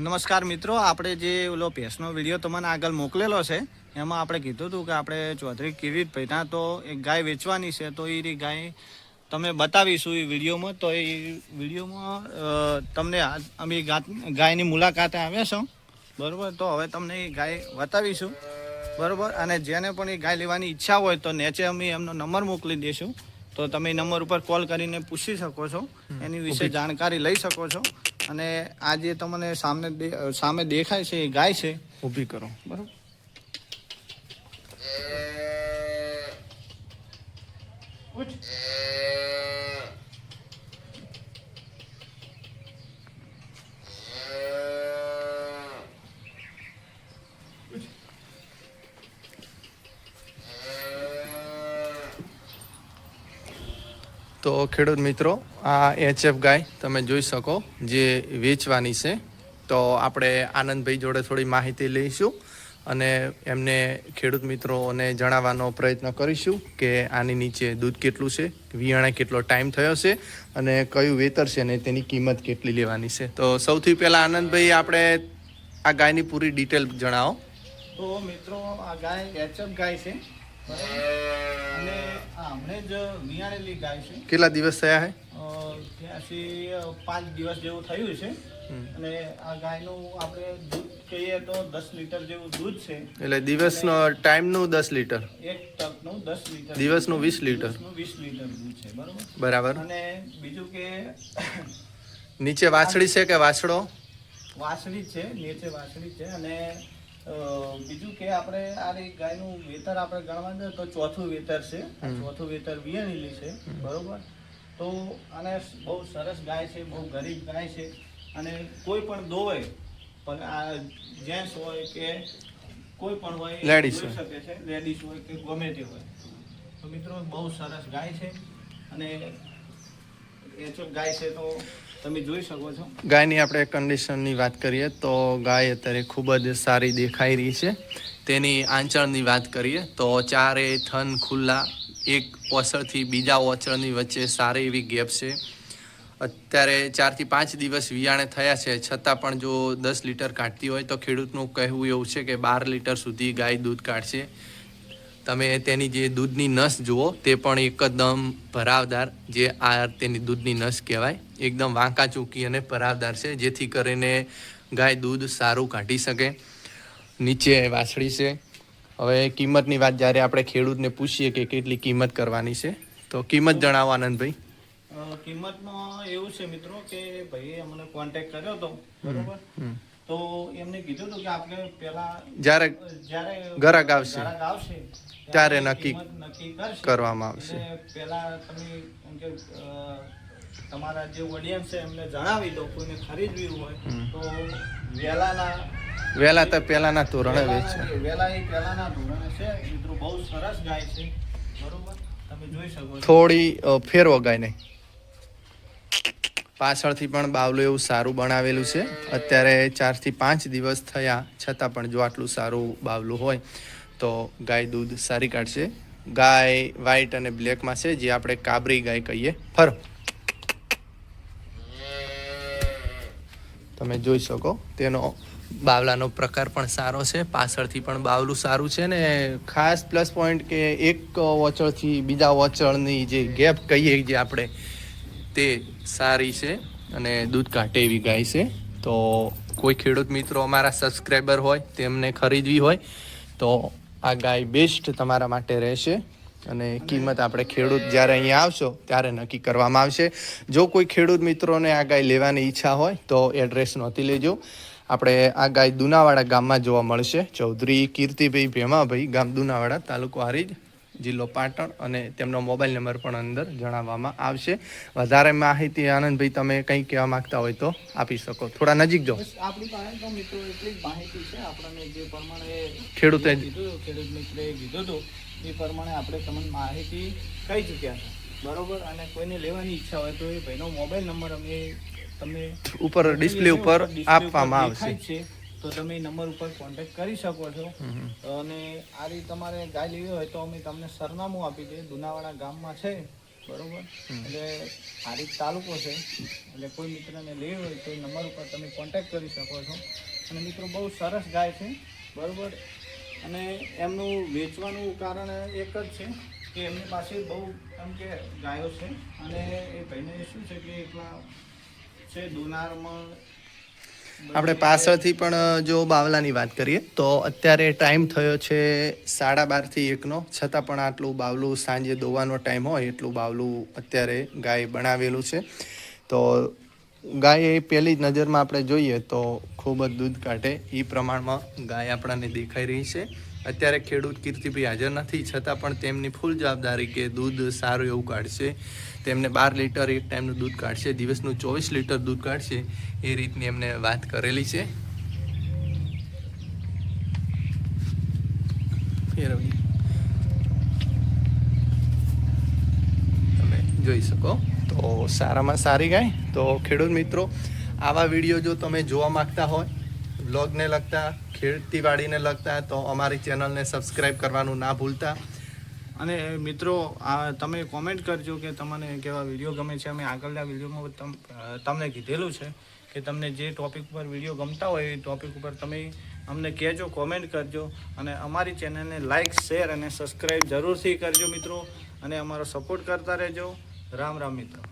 નમસ્કાર મિત્રો આપણે જે ઓલો ભેંસનો વીડિયો તમને આગળ મોકલેલો છે એમાં આપણે કીધું હતું કે આપણે ચૌધરી કિરીટભાઈ ત્યાં તો એક ગાય વેચવાની છે તો એ ગાય તમે બતાવીશું એ વિડીયોમાં તો એ વિડીયોમાં તમને અમે ગાયની મુલાકાતે આવ્યા છો. બરાબર? તો હવે તમને એ ગાય બતાવીશું. બરાબર? અને જેને પણ એ ગાય લેવાની ઈચ્છા હોય તો નીચે અમે એમનો નંબર મોકલી દઈશું. તો તમે એ નંબર ઉપર કોલ કરીને પૂછી શકો છો એની વિશે જાણકારી લઈ શકો છો. અને આ જે તમને સામે સામે દેખાય છે એ ગાય છે. ઊભી કરો. બરોબર. તો ખેડૂત મિત્રો, આ એચએફ ગાય તમે જોઈ શકો જે વેચવાની છે. તો આપણે આનંદભાઈ જોડે થોડી માહિતી લઈશું અને એમને ખેડૂત મિત્રોને જણાવવાનો પ્રયત્ન કરીશું કે આની નીચે દૂધ કેટલું છે, વિયાણે કેટલો ટાઈમ થયો છે અને કયું વેતર છે અને તેની કિંમત કેટલી લેવાની છે. તો સૌથી પહેલાં આનંદભાઈ, આપણે આ ગાયની પૂરી ડિટેલ જણાવો. તો મિત્રો, આ ગાય એચએફ ગાય છે? અને હમણે જ વિયાણેલી ગાય છે. કેટલા દિવસ થયા છે ત્યાંથી પાંચ દિવસ જેવું થયું છે. અને આ ગાયનું આપણે દૂધ કહીએ તો દસ લીટર જેવું દૂધ છે. એટલે દિવસનો ટાઈમનું દસ લીટર. એક ટકનું દસ લીટર દિવસનું વીસ લીટર. વીસ લીટર દૂધ છે બરાબર? બરાબર. અને બીજું કે નીચે વાછડી છે કે વાછડો? વાછડી છે નીચે વાછડી છે. અને બીજું કે આપણે આ ગાયનું વેતર આપણે ગણવા જઈએ તો ચોથું વેતર છે. ચોથું વેતર વિયાણેલી છે. બરોબર? તો અને બહુ સરસ ગાય છે બહુ ગરીબ ગાય છે. અને કોઈ પણ દોવે પણ આ જેન્ટ્સ હોય કે કોઈ પણ હોય લેડીઝ હોય. શકે છે લેડીઝ હોય કે ગમે તે હોય. તો મિત્રો બહુ સરસ ગાય છે. અને એ ગાય છે તો તમે જોઈ શકો ગાયની આપણે કન્ડિશનની વાત કરીએ તો ગાય અત્યારે ખૂબ જ સારી દેખાઈ રહી છે. તેની આંચળની વાત કરીએ તો ચારે થન ખુલ્લા, એક ઓછળથી બીજા ઓછળની વચ્ચે સારી એવી ગેપ છે. અત્યારે ચારથી પાંચ દિવસ વિયાણે થયા છે. છતાં પણ જો દસ લીટર કાઢતી હોય તો ખેડૂતનું કહેવું એવું છે કે બાર લીટર સુધી ગાય દૂધ કાઢશે. તમે તેની જે દૂધની નસ જુઓ તે પણ એકદમ ભરાવદાર જે આ તેની દૂધની નસ કહેવાય એકદમ વાંકા ચૂકી અને ભરાવદાર છે જેથી કરીને ગાય દૂધ સારું કાઢી શકે નીચે વાછડી છે. હવે કિંમતની વાત જ્યારે આપણે ખેડૂતને પૂછીએ કે કેટલી કિંમત કરવાની છે તો કિંમત જણાવો આનંદભાઈ. કિંમતમાં એવું છે મિત્રો કે ભાઈએ અમને કોન્ટેક્ટ કર્યો હતો બરોબર? તો એમને કીધું હતું કે આપણે પેલા જ્યારે જ્યારે ગ્રાહક આવશે. આવશે ત્યારે નક્કી નક્કી કરવામાં આવશે. પેલા તમે એમ કે તમારા જે ઓડિયન્સ છે એમને જણાવી દો કોઈને ખરીદવી હોય તો વેલાના વેલા તો પહેલાંના ધોરણે વેચે. વેલા એ પેલાના ધોરણે છે મિત્રો બહુ સરસ ગાય છે. બરોબર? તમે જોઈ શકો થોડી ફેરવો ગાય ગાયને પાછળથી પણ બાવલું એવું સારું બનાવેલું છે. અત્યારે ચારથી પાંચ દિવસ થયા, છતાં પણ જો આટલું સારું બાવલું હોય, તો ગાય દૂધ સારી કાઢશે. ગાય વ્હાઈટ અને બ્લેકમાં છે, જે આપણે કાબરી ગાય કહીએ. ફરો. તમે જોઈ શકો, તેનો બાવલાનો પ્રકાર પણ સારો છે. પાછળથી પણ બાવલું સારું છે ને ખાસ પ્લસ પોઈન્ટ કે એક વોચળથી બીજા વોચળની જે ગેપ કહીએ જે આપણે તે સારી છે અને દૂધ કાઢે એવી ગાય છે. તો કોઈ ખેડૂત મિત્રો અમારા સબસ્ક્રાઈબર હોય, તેમને ખરીદવી હોય, તો આ ગાય બેસ્ટ તમારા માટે રહેશે. અને કિંમત આપણે ખેડૂત જ્યારે અહીંયા આવશો, ત્યારે નક્કી કરવામાં આવશે. જો કોઈ ખેડૂત મિત્રોને આ ગાય લેવાની ઈચ્છા હોય, તો એડ્રેસ નોંધી લેજો. આપણે આ ગાય દુનાવાડા ગામમાં જોવા મળશે. ચૌધરી કીર્તિભાઈ ભેમાભાઈ ગામ દુનાવાડા તાલુકો હારીજ. જિલ્લો પાટણ અને તેમનો મોબાઈલ નંબર પણ અંદર જણાવવામાં આવશે. વધારે માહિતી આનંદભાઈ તમે કંઈ કહેવા માંગતા હોય તો આપી શકો. થોડા નજીક જો આપણી પાસે તો મિત્રો એટલી જ માહિતી છે. આપણને જે પ્રમાણે ખેડૂતે ખેડૂત મિત્રે કીધું હતું એ પ્રમાણે આપણે તમને માહિતી કહી ચૂક્યા છે બરોબર? અને કોઈને લેવાની ઈચ્છા હોય તો એ ભાઈનો મોબાઈલ નંબર અમે તમને ઉપર ડિસ્પ્લે ઉપર આપવામાં આવશે. તો તમે એ નંબર ઉપર કોન્ટેક્ટ કરી શકો છો. અને આ રીતે તમારે ગાય લેવી હોય તો અમે તમને સરનામું આપી દઈએ. દુનાવાડા ગામમાં છે બરોબર? એટલે ખારીજ તાલુકો છે. એટલે કોઈ મિત્રને લેવી હોય તો એ નંબર ઉપર તમે કોન્ટેક્ટ કરી શકો છો. અને મિત્રો બહુ સરસ ગાય છે બરોબર? અને એમનું વેચવાનું કારણ એક જ છે કે એમની પાસે બહુ એમ કે ગાયો છે. અને એ ભાઈને શું છે કે એકલા છે દુનારમાં આપણે પાછળથી પણ જો બાવલાની વાત કરીએ, તો અત્યારે ટાઈમ થયો છે સાડા બારથી એકનો. છતાં પણ આટલું બાવલું સાંજે દોવાનો ટાઈમ હોય, એટલું બાવલું અત્યારે ગાય બનાવેલું છે. તો ગાય એ પહેલી જ નજરમાં આપણે જોઈએ તો ખૂબ જ દૂધ કાઢે. એ પ્રમાણમાં ગાય આપણને દેખાઈ રહી છે. અત્યારે ખેડૂત કીર્તિભાઈ હાજર નથી, છતાં પણ તેમની ફૂલ જવાબદારી કે દૂધ સારું એવું કાઢશે. તેમને બાર લીટર એક ટાઈમનું દૂધ કાઢશે, દિવસનું ચોવીસ લીટર દૂધ કાઢશે, એ રીતની એમને વાત કરેલી છે. તમે જોઈ શકો. તો સારામાં સારી ગાય. તો ખેડૂત મિત્રો, આવા વીડિયો જો તમે જોવા માંગતા હોય બ્લોગને લગતા ખેતીવાડીને લગતા, તો અમારી ચેનલને સબસ્ક્રાઈબ કરવાનું ના ભૂલતા. અને મિત્રો, આ તમે કોમેન્ટ કરજો કે તમને કેવા વીડિયો ગમે છે. અમે આગળના વિડીયોમાં તમ તમને કીધેલું છે કે તમને જે ટોપિક ઉપર વીડિયો ગમતા હોય, એ ટોપિક ઉપર તમે અમને કહેજો કોમેન્ટ કરજો. અને અમારી ચેનલને લાઇક શેર અને સબસ્ક્રાઈબ જરૂરથી કરજો મિત્રો. અને અમારો સપોર્ટ કરતા રહેજો. રામ રામ મિત્રો.